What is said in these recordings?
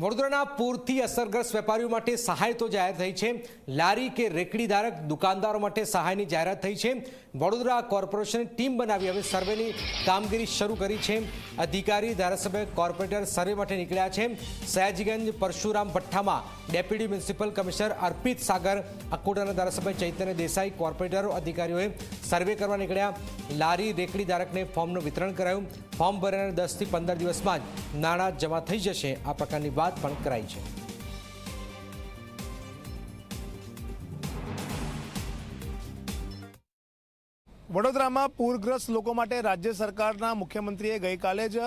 વડોદરાના પૂરથી અસરગ્રસ્ત વેપારીઓ માટે સહાય તો જાહેર થઈ છે. લારી કે રેકડી ધારક દુકાનદારો માટે સહાયની જાહેરાત થઈ છે. વડોદરા કોર્પોરેશનની ટીમ બનાવી હવે સર્વેની કામગીરી શરૂ કરી છે. અધિકારી, ધારાસભ્ય, કોર્પોરેટર સર્વે માટે નીકળ્યા છે. Sayajiganj Parshuram ભઠ્ઠામાં deputy municipal commissioner Arpit Sagar, અકોટાના ધારાસભ્ય ચૈતન્ય દેસાઈ, કોર્પોરેટરો, અધિકારીઓએ સર્વે કરવા નીકળ્યા. લારી, રેકડી ધારકને ફોર્મનું વિતરણ કરાયું. ફોર્મ ભર્યાના દસથી પંદર દિવસમાં જ નાણાં જમા થઈ જશે. આ પ્રકારની વાત પણ કરાઈ છે. વડોદરામાં પૂરગ્રસ્ત લોકો માટે રાજ્ય સરકારના મુખ્યમંત્રીએ ગઈકાલે જ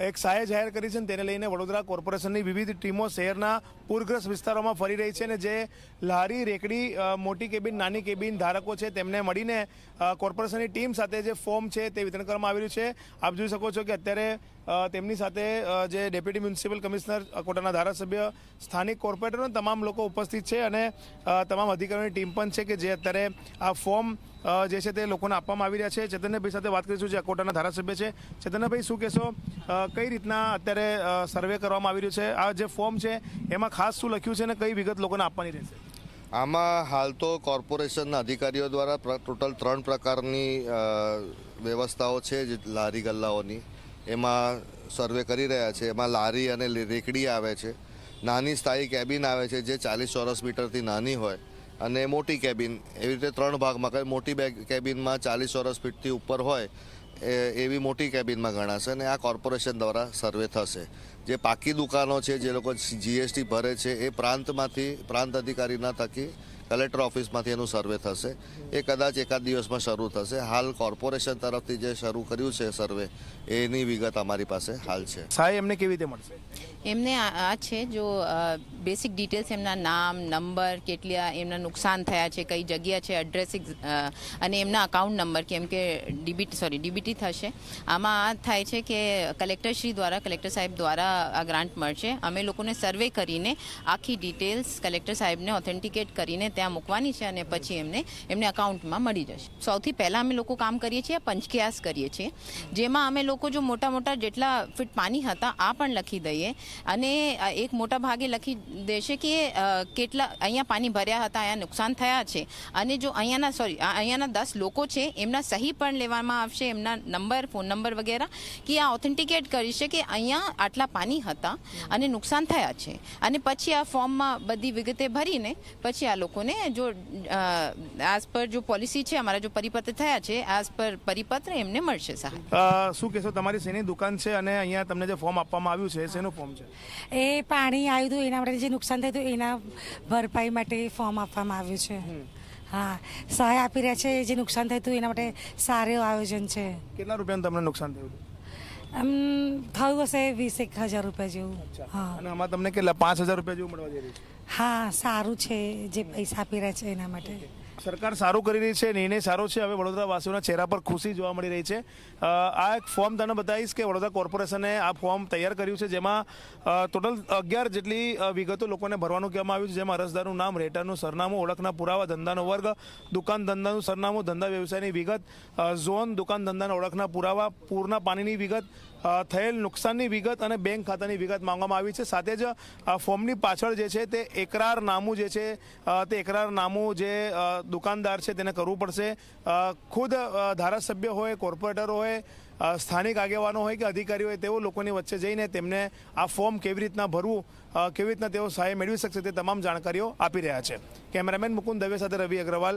એક સહાય જાહેર કરી છે તેને લઈને વડોદરા કોર્પોરેશનની વિવિધ ટીમો શહેરના પૂરગ્રસ્ત વિસ્તારોમાં ફરી રહી છે અને જે લારી, રેકડી મોટી કેબિન, નાની કેબિન ધારકો છે તેમને મળીને કોર્પોરેશનની ટીમ સાથે જે ફોર્મ છે તે વિતરણ કરવામાં આવી રહ્યું છે. આપ જોઈ શકો છો કે અત્યારે તેમની સાથે જે ડેપ્યુટી મ્યુનિસિપલ કમિશનર કોટાના ધારાસભ્ય, સ્થાનિક કોર્પોરેટરો તમામ લોકો ઉપસ્થિત છે અને તમામ અધિકારીઓની ટીમ પણ છે કે જે અત્યારે આ ફોર્મ જે છે તે લોકોને આપવામાં આવી રહ્યા છે. ચેતનભાઈ સાથે વાત કરીશું, જે અકોટાના ધારાસભ્ય છે. ચેતનભાઈ, શું કહેશો? કઈ રીતના અત્યારે સર્વે કરવામાં આવી રહ્યું છે? આ જે ફોર્મ છે, એમાં ખાસ શું લખ્યું છે અને કઈ વિગત લોકોને આપવાની રહેશે? આમાં હાલ તો કોર્પોરેશનના અધિકારીઓ દ્વારા ટોટલ ત્રણ પ્રકારની વ્યવસ્થાઓ છે, જે લારી ગલ્લાઓની. એમાં સર્વે કરી રહ્યા છે. એમાં લારી અને રેકડી આવે છે. નાની સ્થાયી કેબિન આવે છે, જે ચાલીસ ચોરસ મીટરથી નાની હોય. અને મોટી કેબિન. એવી રીતે ત્રણ ભાગમાં મોટી બે કેબિનમાં ચાલીસ ચોરસ ફીટથી ઉપર હોય એવી મોટી કેબિનમાં ગણાશે અને આ કોર્પોરેશન દ્વારા સર્વે થશે. જે પાકી દુકાનો છે જે લોકો જીએસટી ભરે છે એ પ્રાંતમાંથી પ્રાંત અધિકારીના થકી કલેક્ટર ઓફિસમાંથી એનું સર્વે થશે. એ કદાચ એકાદ દિવસમાં શરૂ થશે. હાલ કોર્પોરેશન તરફથી જે શરૂ કર્યું છે સર્વે એની વિગત અમારી પાસે હાલ છે. સહાય એમને કેવી રીતે મળશે? એમને આ આ છે જો બેસિક ડિટેલ્સ એમના નામ નંબર કેટલા એમના નુકસાન થયા છે કઈ જગ્યા છે એડ્રેસ અને એમના અકાઉન્ટ નંબર કેમ કે ડીબીટી સોરી ડીબીટી થશે. આમાં આ થાય છે કે કલેક્ટરશ્રી દ્વારા કલેક્ટર સાહેબ દ્વારા આ ગ્રાન્ટ મળશે. અમે લોકોને સર્વે કરીને આખી ડિટેલ્સ કલેક્ટર સાહેબને ઓથેન્ટિકેટ કરીને ત્યાં મૂકવાની છે અને પછી એમને એમને અકાઉન્ટમાં મળી જશે. સૌથી પહેલાં અમે લોકો કામ કરીએ છીએ, પંચક્યાસ કરીએ છીએ. જેમાં અમે લોકો જો મોટા મોટા જેટલા ફીટ પાણી હતા, આ પણ લખી દઈએ. અને એક મોટા ભાગે લખી દેશે કે કેટલા અહીંયા પાણી ભર્યા હતા, અહીંયા નુકસાન થયા છે. અને જો અહીંયાના સોરી અહીંયાના દસ લોકો છે, એમના સહી પણ લેવામાં આવશે, એમના નંબર, ફોન નંબર વગેરે, કે આ ઓથેન્ટિકેટ કરી છે કે અહીંયા આટલા પાણી હતા અને નુકસાન થયા છે. અને પછી આ ફોર્મમાં બધી વિગતે ભરીને પછી આ લોકોને જો આઝ પર જો પોલિસી છે અમારા જો પરિપત્ર થયા છે આઝ પર પરિપત્ર એમને મળશે સહાય શું કહેશો? તમારી શેની દુકાન છે અને અહીંયા તમને જે ફોર્મ આપવામાં આવ્યું છે શેનું ફોર્મ છે? એ પાણી આવ્યું હતું એના માટે જે નુકસાન થયું હતું એના ભરપાઈ માટે ફોર્મ આપવામાં આવ્યું છે. હા સહાય આપી રહ્યા છે જે નુકસાન થયું હતું એના માટે સારું આયોજન છે. કેટલા રૂપિયાનું તમને નુકસાન થયું હતું? આમ થયું હશે વીસ એક હજાર રૂપિયા જેવું. હા. અને આમાં તમને કેટલા? પાંચ હજાર રૂપિયા જેવું મળવા જઈ રહ્યું છે. હા સારું છે જે પૈસા આપી રહ્યા છે એના માટે. સરકાર સારું કરી રહી છે નિર્ણય સારો છે. હવે વડોદરા વાસીઓના ચહેરા પર ખુશી જોવા મળી રહી છે. આ એક ફોર્મ તમને બતાવીશ કે વડોદરા કોર્પોરેશને આ ફોર્મ તૈયાર કર્યું છે, જેમાં ટોટલ અગિયાર જેટલી વિગતો લોકોને ભરવાનું કહેવામાં આવ્યું છે, જેમાં અરજદારનું નામ, રેટરનું સરનામું, ઓળખના પુરાવા, ધંધાનો વર્ગ, દુકાન ધંધાનું સરનામું, ધંધા વ્યવસાયની વિગત ઝોન, દુકાન ધંધાના ઓળખના પુરાવા, પૂરના પાણીની વિગત થયેલ નુકસાનની વિગત અને બેંક ખાતાની વિગત માંગવામાં આવી છે. સાથે જ ફોર્મની પાછળ જે છે તે એકરારનામું જે છે તે એકરારનામું જે દુકાનદાર છે તેને કરવું પડશે. ખુદ ધારાસભ્ય હોય, કોર્પોરેટર હોય સ્થાનિક આગેવાનો હોય કે અધિકારી હોય, તેઓ લોકોની વચ્ચે જઈને તેમને આ ફોર્મ કેવી રીતના ભરવું કેવી રીતના તેઓ સહાય મેળવી શકશે તે તમામ જાણકારીઓ આપી રહ્યા છે. કેમેરામેન મુકુંદ દવે સાથે રવિ અગ્રવાલ.